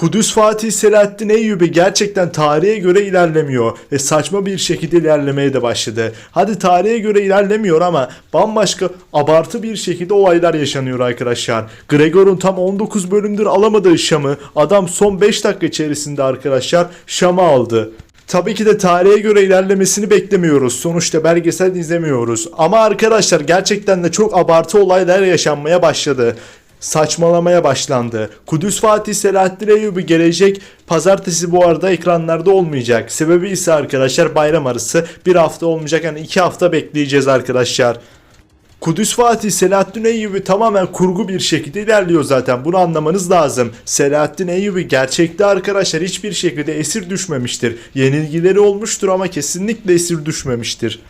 Kudüs Fatih Selahattin Eyyubi gerçekten tarihe göre ilerlemiyor ve saçma bir şekilde ilerlemeye de başladı. Hadi tarihe göre ilerlemiyor ama bambaşka abartı bir şekilde olaylar yaşanıyor arkadaşlar. Gregor'un tam 19 bölümdür alamadığı Şam'ı adam son 5 dakika içerisinde arkadaşlar Şam'ı aldı. Tabii ki de tarihe göre ilerlemesini beklemiyoruz. Sonuçta belgesel izlemiyoruz. Ama arkadaşlar gerçekten de çok abartı olaylar yaşanmaya başladı. Saçmalamaya başlandı. Kudüs Fatih Selahattin Eyyubi gelecek pazartesi bu arada ekranlarda olmayacak. Sebebi ise arkadaşlar bayram arası bir hafta olmayacak. Yani iki hafta bekleyeceğiz arkadaşlar. Kudüs Fatih Selahattin Eyyubi tamamen kurgu bir şekilde ilerliyor zaten. Bunu anlamanız lazım. Selahattin Eyyubi gerçekte arkadaşlar hiçbir şekilde esir düşmemiştir. Yenilgileri olmuştur ama kesinlikle esir düşmemiştir.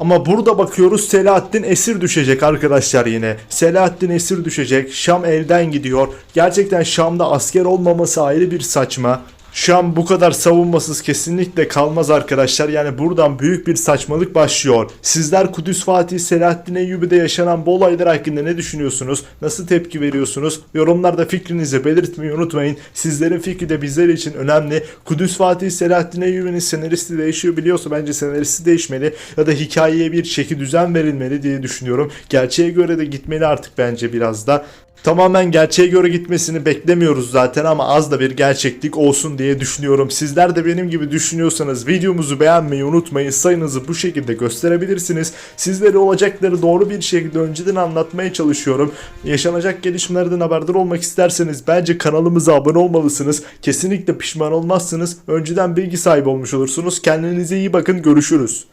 Ama burada bakıyoruz Selahattin esir düşecek arkadaşlar yine. Selahattin esir düşecek. Şam elden gidiyor. Gerçekten Şam'da asker olmaması ayrı bir saçma. Şam bu kadar savunmasız kesinlikle kalmaz arkadaşlar. Yani buradan büyük bir saçmalık başlıyor. Sizler Kudüs Fatih Selahattin Eyyubi'de yaşanan bu olaylar hakkında ne düşünüyorsunuz? Nasıl tepki veriyorsunuz? Yorumlarda fikrinizi belirtmeyi unutmayın. Sizlerin fikri de bizler için önemli. Kudüs Fatih Selahattin Eyyubi'nin senaristi değişiyor biliyorsa bence senaristi değişmeli ya da hikayeye bir şekil düzen verilmeli diye düşünüyorum. Gerçeğe göre de gitmeli artık bence biraz da. Tamamen gerçeğe göre gitmesini beklemiyoruz zaten ama az da bir gerçeklik olsun diye düşünüyorum. Sizler de benim gibi düşünüyorsanız videomuzu beğenmeyi unutmayın. Sayınızı bu şekilde gösterebilirsiniz. Sizlere olacakları doğru bir şekilde önceden anlatmaya çalışıyorum. Yaşanacak gelişmelerden haberdar olmak isterseniz bence kanalımıza abone olmalısınız. Kesinlikle pişman olmazsınız. Önceden bilgi sahibi olmuş olursunuz. Kendinize iyi bakın. Görüşürüz.